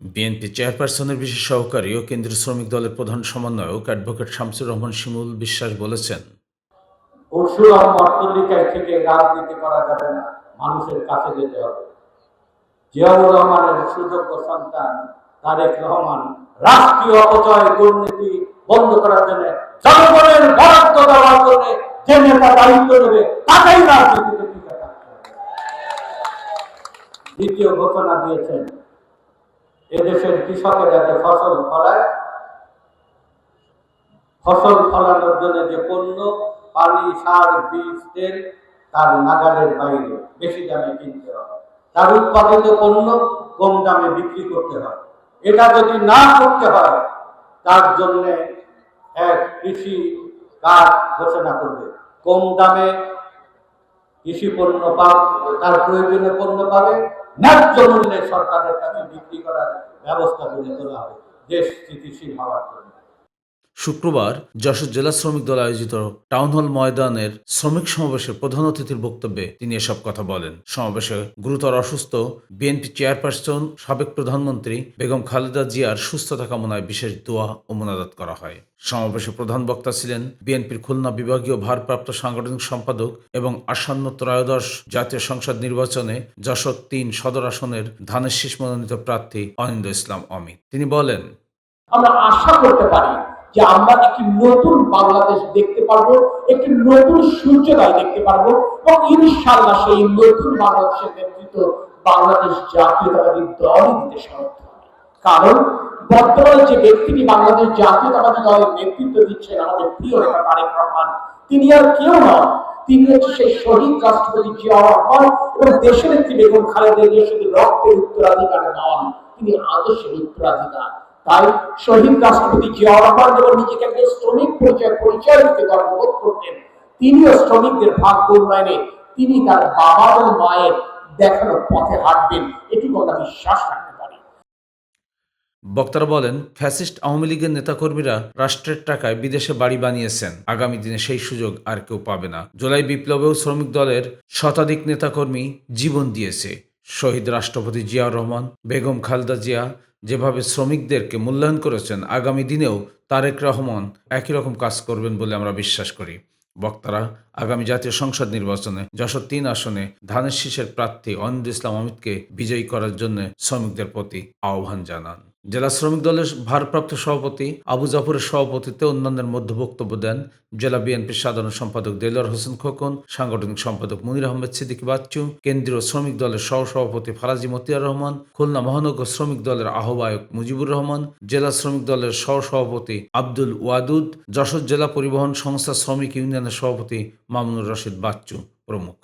BNP চেয়ারপারসনের বিশেষ সহকারী ও কেন্দ্রীয় শ্রমিক দলের প্রধান সমন্বয়ক অ্যাডভোকেট শামসুর রহমান শিমুল বিশ্বাস বলেছেন। পরশুরাম মর্তলিকায় থেকে করা যাবে না, মানুষের কাছে যেতে হবে। জিয়াউর রহমানের সুযোগ্য সন্তান তারেক রহমান রাষ্ট্রীয় অপচয় দুর্নীতি বন্ধ করার জন্য জনগণের বরাদ্দ দেওয়ার জন্য যে নেতা দায়িত্ব নেবে, তাকেই রাজনীতিতে টিকে থাকতে দ্বিতীয় ঘোষণা দিয়েছেন এদেশের কৃষকের যাতে ফসল ফলায়, ফসল ফলানোর জন্য যে পণ্য, পানি, সার, বীজ, তেল, তার নাগালের বাইরে বেশি দামে কিনতে হবে। তার উৎপাদিত পণ্য কম দামে বিক্রি করতে হবে। এটা যদি না করতে হয়, তার জন্য এক কৃষি কাজ ঘোষণা করবে। কম দামে কৃষি পণ্য পাবে তার প্রয়োজনীয় পণ্য পাবে ন্যায্য মূল্যে সরকারের কাছে বিক্রি করার ব্যবস্থা করে তোলা হবে। দেশ স্থিতিশীল হওয়ার জন্য। শুক্রবার যশোর জেলা শ্রমিক দল আয়োজিত টাউন হল ময়দানের শ্রমিক সমাবেশের প্রধান অতিথির বক্তব্যে তিনি এসব কথা বলেন। সমাবেশে গুরুতর অসুস্থ, বিএনপি চেয়ারপারসন, সাবেক প্রধানমন্ত্রী বেগম খালেদা জিয়ার সুস্থতা কামনায় বিশেষ দোয়া ও মোনাজাত করা হয়। সমাবেশে প্রধান বক্তা ছিলেন বিএনপির খুলনা বিভাগীয় ভারপ্রাপ্ত সাংগঠনিক সম্পাদক এবং আসন্ন ত্রয়োদশ জাতীয় সংসদ নির্বাচনে যশোর তিন সদর আসনের ধানের শীষ মনোনীত প্রার্থী অনিন্দ ইসলাম অমিত। তিনি বলেন, আমরা আশা করতে পারি যে আমরা একটি নতুন বাংলাদেশ দেখতে পারব, একটি নতুন সূর্যোদয় দেখতে পারব এবং ইনশাল্লাহ সেই নতুন বাংলাদেশের নেতৃত্ব বাংলাদেশ জাতীয়তাবাদী দলই দিতে সমর্থ কারণ বর্তমানে যে ব্যক্তিটি বাংলাদেশ জাতীয়তাবাদী দলের নেতৃত্ব দিচ্ছেন আমাদের প্রিয় নেতা তারেক রহমান, তিনি আর কেউ নন। তিনি হচ্ছে সেই শহীদ রাষ্ট্রপতি জিয়াউর রহমান এবং দেশের একটি বেগম খালেদা জিয়া শুধু রক্তের উত্তরাধিকার নন, তিনি আদর্শের উত্তরাধিকার। তাই শহীদ রাষ্ট্রপতি জিয়াউর রহমান যেমন নিজেকে একজন শ্রমিক পরিচয় পরিচয় দিতে গর্ববোধ করতেন, তিনিও শ্রমিকদের ভাগ্য উন্নয়নে তিনি তার বাবা এবং মায়ের দেখানো পথে হাঁটবেন। এটুকু আমরা বিশ্বাস রাখতে পারি। বক্তারা বলেন, ফ্যাসিস্ট আওয়ামী লীগের নেতাকর্মীরা রাষ্ট্রের টাকায় বিদেশে বাড়ি বানিয়েছেন। আগামী দিনে সেই সুযোগ আর কেউ পাবে না। জুলাই বিপ্লবেও শ্রমিক দলের শতাধিক নেতাকর্মী জীবন দিয়েছে। শহীদ রাষ্ট্রপতি জিয়াউর রহমান, বেগম খালদা জিয়া যেভাবে শ্রমিকদেরকে মূল্যায়ন করেছেন, আগামী দিনেও তারেক রহমান একই রকম কাজ করবেন বলে আমরা বিশ্বাস করি। বক্তারা, আগামী জাতীয় সংসদ নির্বাচনে যশোর তিন আসনে ধানের শীষের প্রার্থী অনিন্দ ইসলাম অমিতকে বিজয়ী করার জন্য শ্রমিকদের প্রতি আহ্বান জানান। জেলা শ্রমিক দলের ভারপ্রাপ্ত সভাপতি আবু জাফরের সভাপতিত্বে অন্যান্যের মধ্যে বক্তব্য দেন জেলা বিএনপির সাধারণ সম্পাদক দেলোয়ার হোসেন খোকন, সাংগঠনিক সম্পাদক মুনির আহমেদ সিদ্দিকী বাচ্চু, কেন্দ্রীয় শ্রমিক দলের সহসভাপতি ফারাজি মতিয়ার রহমান, খুলনা মহানগর শ্রমিক দলের আহ্বায়ক মুজিবুর রহমান, জেলা শ্রমিক দলের সহসভাপতি আব্দুল ওয়াদুদ, যশোর জেলা পরিবহন সংস্থা শ্রমিক ইউনিয়নের সভাপতি মামুনুর রশিদ বাচ্চু প্রমুখ।